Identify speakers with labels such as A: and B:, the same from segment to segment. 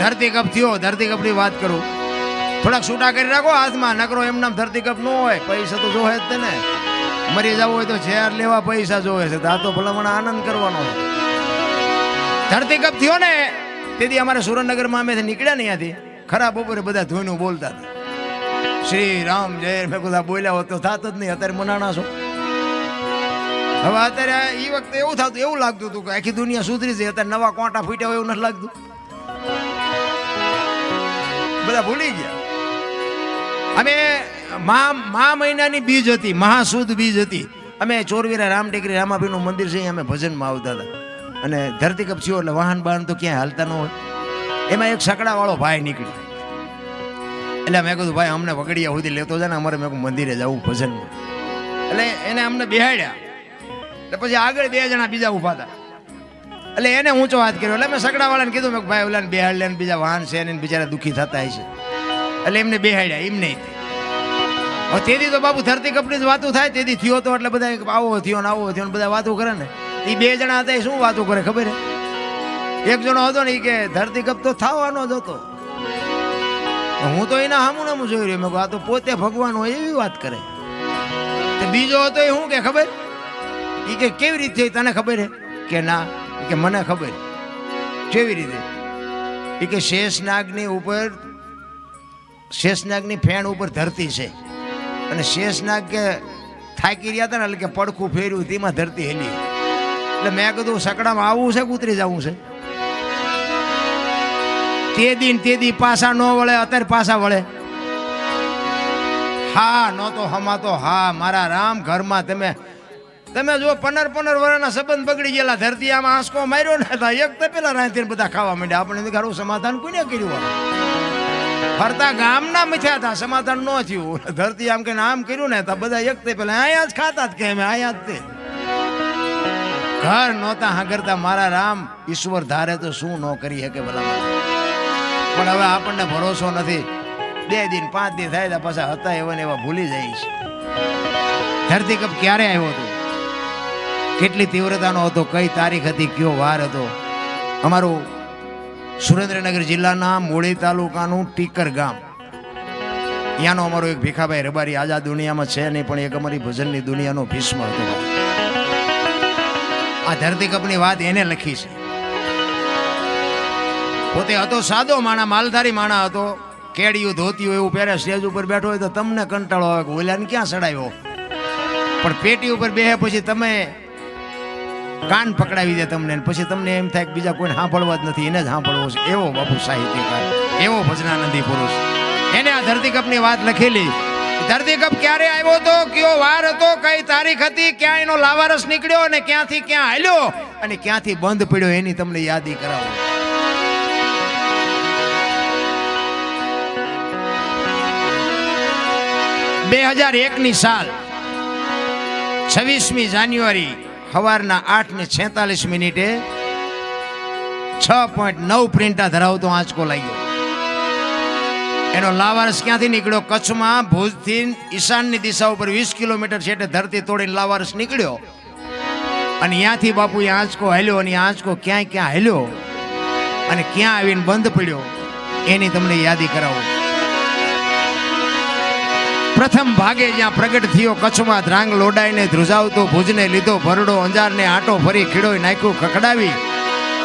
A: ધરતી કપ થયો, ધરતી કપની વાત કરું. થોડાક છૂટા કરી રાખો હાથમાં, નકરો એમ નામ ધરતી કપ ન હોય, પૈસા તો જોવે જ ને મરી જવું હોય તો ઝેર લેવા પૈસા જોવે છે આ તો ભલામણ આનંદ કરવાનો ધરતી કપ થયો ને, તેથી અમારે સુરેન્દ્રનગરમાં અમે નીકળ્યા ને અહીંયાથી ખરાબ બપોરે બધા ધોઈનું બોલતા હતા. શ્રી રામ જય, મેં બધા બોલ્યા હોત તો થાત જ નહીં, અત્યારે મનાણા છો. હવે અત્યારે એ વખતે એવું થતું, એવું લાગતું હતું કે આખી દુનિયા સુધરી છે, અત્યારે નવા કોટા ફૂટ્યા હોય એવું નથી લાગતું. બધા ભૂલી ગયા. અમે મા મા મહિનાની બીજ હતી મહાસુદ બીજ હતી. અમે ચોરવીરા રામ ટેકરી રામાભીનું મંદિર છે, અમે ભજનમાં આવતા હતા. અને ધરતી કપ થયો એટલે વાહન બહાન તો ક્યાંય હાલતા ન હોય. એમાં એક સકડાવાળો ભાઈ નીકળ્યો. એટલે મેં કીધું, ભાઈ, અમને વગડિયા સુધી લેતો જાય ને, અમારે મેં મંદિરે જવું ભજનમાં. એટલે એને અમને બેહાડ્યા. એટલે પછી આગળ બે જણા બીજા ઊભા હતા. એટલે એને ઊંચો હાથ કર્યો. એટલે મેં સગડાવાળાને કીધું, મેં ભાઈ, ઓલાને બેહાડ લે બીજા વાહન છે ને બિચારા દુઃખી થતા હશે. એટલે એમને બેહાડ્યા, એમ નહીં તેથી તો બાબુ ધરતી કપની જ વાતો થાય, તેથી થયો તો એટલે બધા આવો થયો ને આવો થયો ને બધા વાતો કરે ને. એ બે જણા હતા, એ શું વાતો કરે ખબર હે? એક જણો હતો ને એ કે, ધરતી કપ તો થવાનો જ હતો. હું તો એના હામું નામું જોઈ રહ્યો. મેં આ તો પોતે ભગવાન હોય એવી વાત કરે. બીજો હતો એ શું કે ખબર? એ કે, કેવી રીતે તને ખબર હે? કે, ના કે મને ખબર. કેવી રીતે? એ કે શેષનાગની ઉપર, શેષનાગની ફેણ ઉપર ધરતી છે. અને શેષનાગ કે થાકી રહ્યા હતા ને એટલે કે પડખું ફેર્યું તેમાં ધરતી હેલી. એટલે મેં કીધું, સકડામાં આવવું છે ઉતરી જવું છે? તે દિન તે દી પાછા ન વળે, અત્યારે પાછા વળે. હા, નહોતો તો હમા તો હા, મારા રામ ઘરમાં તમે તમે જો પંદર પંદર વર્ષના સંબંધ બગડી ગયેલા. ધરતી આમાં આંસકો માર્યો ને હતા. એક તો પેલા રાંધી બધા ખાવા માંડ્યા. આપણે ઘરું સમાધાન કોને કર્યું? ફરતા ગામના મથ્યા હતા. સમાધાન ન થયું. ધરતી આમ કે આમ કર્યું ને હતા. બધા એક તે પેલા અહીંયા જ ખાતા જ કે અમે અહીંયા જ તે. ઘર નહોતા હાંકરતા મારા રામ ઈશ્વર ધારે તો શું ન કરી શકે ભલા પણ હવે આપણને ભરોસો નથી. બે દિન, પાંચ દિન થાય પાછા હતા એવા ને એવા ભૂલી જાય છે. ધરતી કપ ક્યારે આવ્યો હતો? કેટલી તીવ્રતાનો હતો, કઈ તારીખ હતી, કયો વાર હતો. અમારું સુરેન્દ્રનગર જિલ્લાના મૂળી તાલુકાનું ટીકર ગામ. ત્યાંનો અમારો એક ભીખાભાઈ રબારી આજા દુનિયામાં છે નહીં, પણ એક અમારી ભજનની દુનિયાનો ભીષ્મ હતો. આ ધરતી કપની વાત એને લખી છે. પોતે હતો સાદો માણા, માલધારી માણા હતો. કેડિયું, ધોતિયું એવું પહેરે સ્ટેજ ઉપર બેઠો હોય તો તમને કંટાળો આવે કે ઓલાને ક્યાં ચડાવ્યો પણ પેટી ઉપર બેહે પછી તમે કાન પકડાવી દે તમને પછી તમને એમ થાય કે બીજા કોઈને સાંભળવા જ નથી, એને જ સાંભળવો છે. એવો બાપુ સાહિત્યકાર, એવો ભજનાનંદી પુરુષ. એને આ ધરતી કપની વાત લખેલી. ધરતી કપ ક્યારે આવ્યો તો? કયો વાર હતો? કઈ તારીખ હતી? ક્યાં એનો લાવારસ નીકળ્યો અને ક્યાંથી ક્યાં હાલ્યો? અને ક્યાંથી બંધ પડ્યો એની તમને યાદી કરાવો. બે હજાર એકની સાલ, છવ્વીસમી જાન્યુઆરી સવારના આઠ ને છેતાલીસ મિનિટે છ પોઈન્ટ નવ પ્રિન્ટા ધરાવતો આંચકો લાગ્યો. એનો લાવારસ ક્યાંથી નીકળ્યો? કચ્છમાં ભુજથી ઈશાનની દિશા ઉપર વીસ કિલોમીટર છે એટલે ધરતી તોડીને લાવારસ નીકળ્યો. અને ત્યાંથી બાપુ એ આંચકો હાલ્યો અને આંચકો ક્યાંય ક્યાં હાલ્યો અને ક્યાં આવીને બંધ પડ્યો, એની તમને યાદી કરાવું. પ્રથમ ભાગે જ્યાં પ્રગટ થયો કચ્છમાં ધ્રાંગ લોડાઈને ધ્રુજાવતો ભુજને લીધો ભરડો અંજારને આટો ફરી ખીડોય નાખ્યું ખકડાવી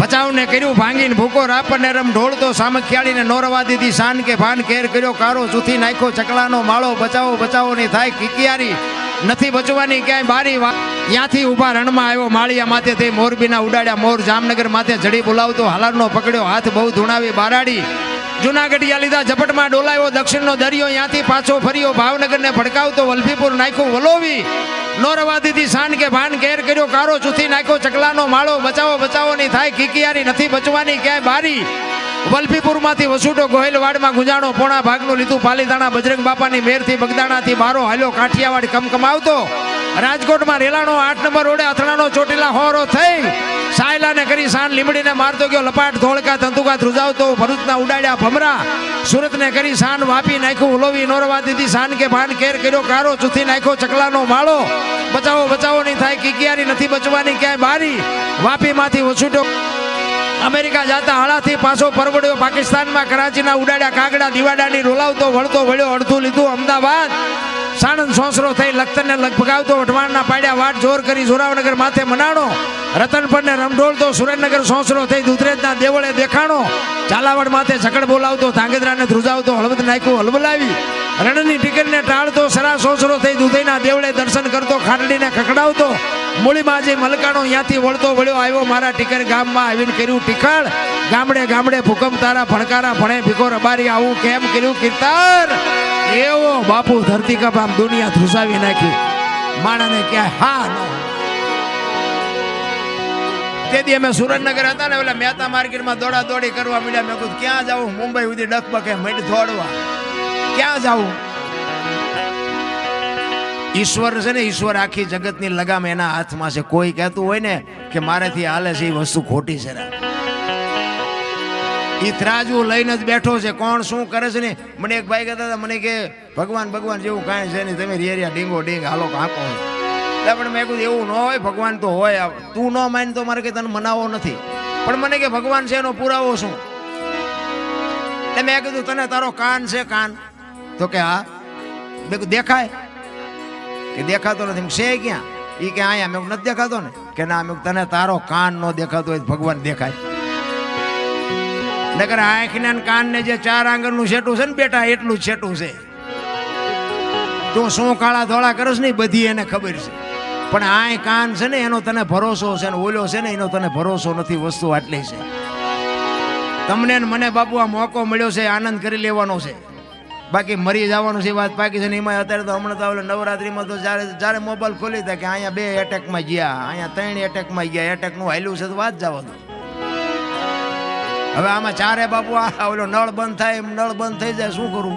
A: ભચાવને કર્યું ભાંગીને ભૂકો રાપરને રમ ઢોળતો સામખિયાળીને નોરવા દીધી શાન કે ભાન કેર કર્યો કારો ચૂથી નાખ્યો ચકલાનો માળો, બચાવો બચાવો ની થાય કિકિયારી. નથી બચવાની ક્યાંય બારી ત્યાંથી ઊભા રણમાં આવ્યો માળિયા માથે તે મોરબીના ઉડાડ્યા મોર જામનગર માથે જડી બોલાવતો, હાલારનો પકડ્યો, હાથ બહુ ધૂણાવી બારાડી. જુનાગઢિયા લીધા, ઝપટમાં ડોલાયો, દક્ષિણનો દરિયો ત્યાંથી પાછો ફર્યો, ભાવનગરને ભડકાવતો વલભીપુર નાખ્યું વલોવી. નોરવાદીથી શાન કે ભાન કેર કર્યો, કારો ચૂથી નાખ્યો, ચકલાનો માળો, બચાવો બચાવો, નહીં થાય કિકિયારી નથી બચવાની, ક્યાંય બારી. વલભીપુરમાંથી વસુટો ગોહિલવાડમાં ગુંજાણો, પોણા ભાગનું લીધું, પાલીતાણા, બજરંગ બાપાની મેરથી બગદાણાથી બારો હાલ્યો કાઠિયાવાડ કમકમાવતો. રાજકોટમાં રેલાનો આઠ નંબર રોડે અથડાનો ચોટીલા હોરો થઈ. સાયલાને કરી સાન લીમડીને મારતો ગયો, લપાટ, ધોળકા તંતુકા ધ્રુજાવતો, ભરૂચના ઉડાડ્યા ભમરા. સુરતને કરી સાન વાપી નાખ્યું, ઉલોવી નોરવા દીધી. સાન કે ભાન કેર કર્યો, કારો ચૂથી નાખ્યો, ચકલાનો માળો બચાવો બચાવો, નહીં થાય, કિકિયારી નથી બચવાની, ક્યાંય બારી. વાપીમાંથી વછૂટો અમેરિકા જાતા હાળાથી પાછો પરવડ્યો. પાકિસ્તાનમાં કરાચીના ઉડાડ્યા કાગડા, દિવાડાની રોલાવતો, વળતો, વળ્યો, અડધું લીધું, અમદાવાદ. સાણંદ સોસરો થઈ લખતરને લગભગાવતો, વઢવાણના પાડ્યા, વાટ જોર કરી, જોરાવનગર માથે મનાણો. રતનપરને રમઢોળતો સુરેન્દ્રનગર સોસરો થઈ દુધરેજના દેવળે દેખાણો. ચાલાવડ માથે ઝકડ બોલાવતો, ધાંગધ્રાને ધ્રુજાવતો, હળવદ નાખ્યું હલબલાવી રણની ટીકરને ટાળતો, સરા સોસરો થઈ દુધઈના દેવળે દર્શન કરતો ખાટડીને ખખડાવતો. મૂળીમાં જે મલકાણો ત્યાંથી વળતો વળ્યો, આવ્યો મારા ટીકર ગામમાં આવીને કર્યું ટીખળ ગામડે ગામડે ભૂકંપ તારા ભણકારા ભણે ભીખો રબારી, આવું કેમ કર્યું કીર્તન એવો બાપુ ધરતી કપ આમ દુનિયા ધ્રુસાવી નાખી. માણાને ક્યાંય હા ન તેથી અમે સુરેન્દ્રનગર હતા ને એટલે મહેતા માર્કેટમાં દોડા દોડી કરવા મળ્યા મેં કીધું, ક્યાં જાવું મુંબઈ સુધી ડકબકે મળી દોડવા. ક્યાં જાવું ઈશ્વર છે ને, ઈશ્વર આખી જગતની લગામ એના હાથમાં છે. કોઈ કહેતું હોય ને કે મારેથી હાલે છે, એ વસ્તુ ખોટી છે એ ત્રાજુ લઈને જ બેઠો છે. કોણ શું કરે છે ને? મને એક ભાઈ કહેતા હતા, મને કે ભગવાન ભગવાન જેવું કાંઈ છે નહીં. તમે રેરિયા ડીંગો ડીંગ, હાલો કાંકો. એટલે પણ મેં કીધું, એવું ન હોય, ભગવાન તો હોય તું ન માન તો મારે કે તને મનાવો નથી. પણ મને કે ભગવાન છે એનો પુરાવો શું? એટલે મેં કીધું, તને તારો કાન છે કાન. તો કે, હા. મેં દેખાય? કે, દેખાતો નથી. છે ક્યાં? એ કે, અહીંયા. મેં નથી દેખાતો ને? કે, ના. મેં તને તારો કાન ન દેખાતો હોય ભગવાન દેખાય. નકર આંખને ને જે ચાર આંગળનું છેટું છે ને બેટા, એટલું જ છેટું છે. તું શું કાળા ધોળા કરશ ને બધી એને ખબર છે. પણ આય કાન છે ને, એનો તને ભરોસો છે ને, ઓલો છે ને, એનો તને ભરોસો નથી વસ્તુ આટલી છે. તમને મને બાપુ આ મોકો મળ્યો છે, આનંદ કરી લેવાનો છે. બાકી મરી જવાનું છે વાત પાકી છે ને એમાં અત્યારે તો હમણાં તો ઓલો નવરાત્રીમાં તો જ્યારે જ્યારે મોબાઈલ ખોલી હતા કે અહીંયા બે એટેકમાં ગયા, અહીંયા ત્રણ એટેકમાં ગયા એટેકનું હાલ્યું છે તો વાત જવા દો હવે આમાં ચારે બાપુ આ ઓલો નળ બંધ થાય, એમ નળ બંધ થઈ જાય, શું કરું?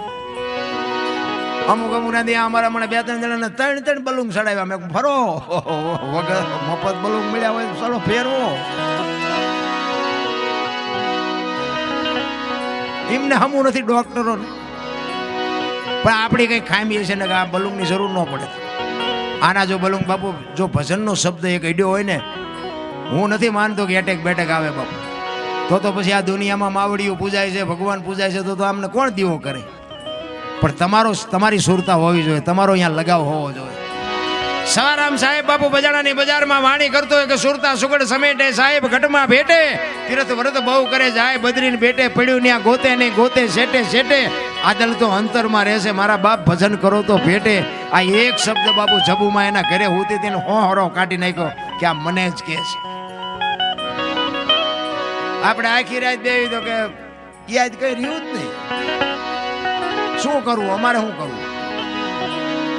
A: અમુક અમુક ના ત્યાં અમારા મને બે ત્રણ જણાને ત્રણ ત્રણ બલૂન ચડાવ્યા. મેં ફરો. વગર મફત બલૂન મળ્યા હોય ચલો ફેરવો. એમને હમું નથી ડોક્ટરો પણ આપણી કંઈ ખામી છે ને કે આ બલૂનની જરૂર ન પડે. આના જો બલૂન બાપુ, જો ભજનનો શબ્દ એક અડ્યો હોય ને, હું નથી માનતો કે એટેક બેટેક આવે બાપુ. તો તો પછી આ દુનિયામાં માવડીઓ પૂજાય છે, ભગવાન પૂજાય છે, તો તો આમને કોણ દીવો કરે? પણ તમારો તમારી સુરતા હોવી જોઈએ. તમારો અહીંયા લગાવ હોવો જોઈએ. સવારામ સાહેબ બાપુ બજાણાની બજારમાં વાણી કરતો હોય કે સુરતા સુગડ સમેટે, સાહેબ ઘટમાં ભેટે, તીરથ વ્રત બહુ કરે, જાય બદરીને ભેટે પડ્યું ત્યાં ગોતે નહીં ગોતે, શેટે શેટે. આદલ તો અંતરમાં રહેશે, મારા બાપ ભજન કરો તો ભેટે. આ એક શબ્દ બાપુ જબુમાં એના ઘરે હોતી તેને હો હરો કાઢી નાખ્યો કે આ મને જ કહે છે. આપણે આખી રાત દેવી તો કે યાદ કઈ રહ્યું જ નહીં. શું કરવું? અમારે શું કરવું?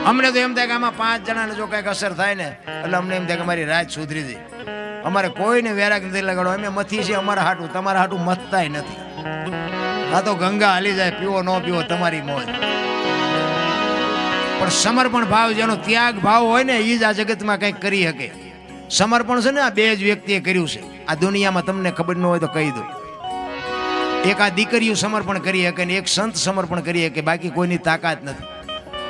A: અમને તો એમ થાય કે આમાં પાંચ જણાને જો કંઈક અસર થાય ને, એટલે અમને એમ થાય કે મારી રાત સુધરી જાય. અમારે કોઈને વેરાક નથી લગાડો. અમે મથી છે અમારા હાટું, તમારા હાટું મથતાય નથી. આ તો ગંગા હાલી જાય, પીવો ન પીવો તમારી મોજ. પણ સમર્પણ ભાવ જેનો ત્યાગ ભાવ હોય ને એ જ આ જગતમાં કંઈક કરી શકે. સમર્પણ છે ને, આ બે જ વ્યક્તિએ કર્યું છે. આ દુનિયામાં તમને ખબર ન હોય તો કહી દઉં. એક દીકરીઓ સમર્પણ કરી શકે ને એક સંત સમર્પણ કરી શકે બાકી કોઈની તાકાત નથી.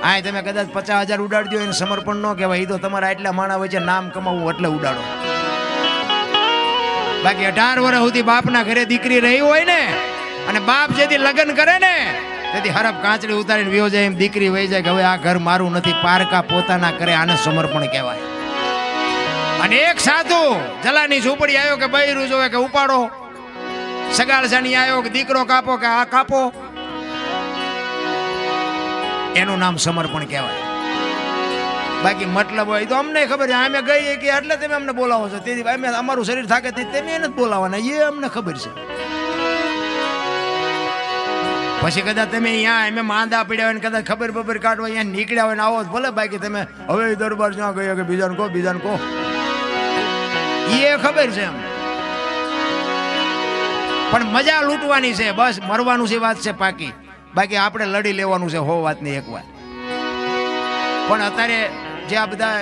A: આ તમે કદાચ પચાસ હજાર ઉડાડી દો એને સમર્પણ ન કહેવાય એ તો તમારા એટલા માણા વચ્ચે નામ કમાવવું એટલે ઉડાડો. બાકી અઢાર વર્ષ સુધી બાપના ઘરે દીકરી રહી હોય ને, અને બાપ જેથી લગ્ન કરે ને, તેથી હરફ કાંચડી ઉતારીને વ્યો જાય એમ દીકરી વહી જાય કે હવે આ ઘર મારું નથી, પારકા પોતાના કરે, આને સમર્પણ કહેવાય. અને એક સાધુ, જલાની ઝૂંપડી આવ્યો કે બૈરું જોવે કે ઉપાડો. સગાળસાની આવ્યો કે દીકરો કાપો કે આ કાપો? એનું નામ સમર્પણ કહેવાય. બાકી મતલબ હોય તો અમને ખબર છે, અમે ગઈએ કે એટલે તમે અમને બોલાવો છો. તેથી અમે અમારું શરીર થાકે તે તમે એને જ બોલાવવાના એ અમને ખબર છે. પછી કદાચ તમે અહીંયા એમ માંદા પડ્યા હોય ને કદાચ ખબર બબર કાઢવા અહીંયા નીકળ્યા હોય ને આવો ભલે, બાકી તમે હવે દરબાર જ્યાં ગયો કે બીજાને કહો બીજાને કહો. એ ખબર છે એમ. પણ મજા લૂંટવાની છે, બસ મરવાનું છે વાત છે પાકી. બાકી આપણે લડી લેવાનું છે, હો વાતની એક વાત. પણ અત્યારે જે આ બધા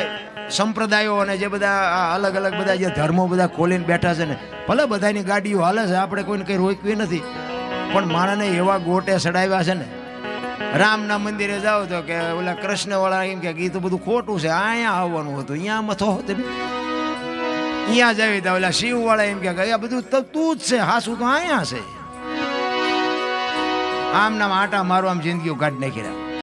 A: સંપ્રદાયો અને જે બધા અલગ અલગ બધા જે ધર્મો બધા ખોલીને બેઠા છે ને, ભલે બધાની ગાડીઓ હાલે છે, આપણે કોઈને કંઈ રોકવી નથી. પણ માણસને એવા ગોટે ચડાવ્યા છે ને, રામના મંદિરે જાઓ તો કે ઓલા કૃષ્ણવાળા એમ કે ગીત બધું ખોટું છે, અહીંયા આવવાનું હતું, અહીંયા મથો તમે અહીંયા જવી તો ઓલા શિવ વાળા એમ કે આ બધું તો જ છે, હાસું તો અહીંયા છે. આમ નામ આટા મારવા આમ જિંદગીઓ કાઢ નાખી રહ્યા.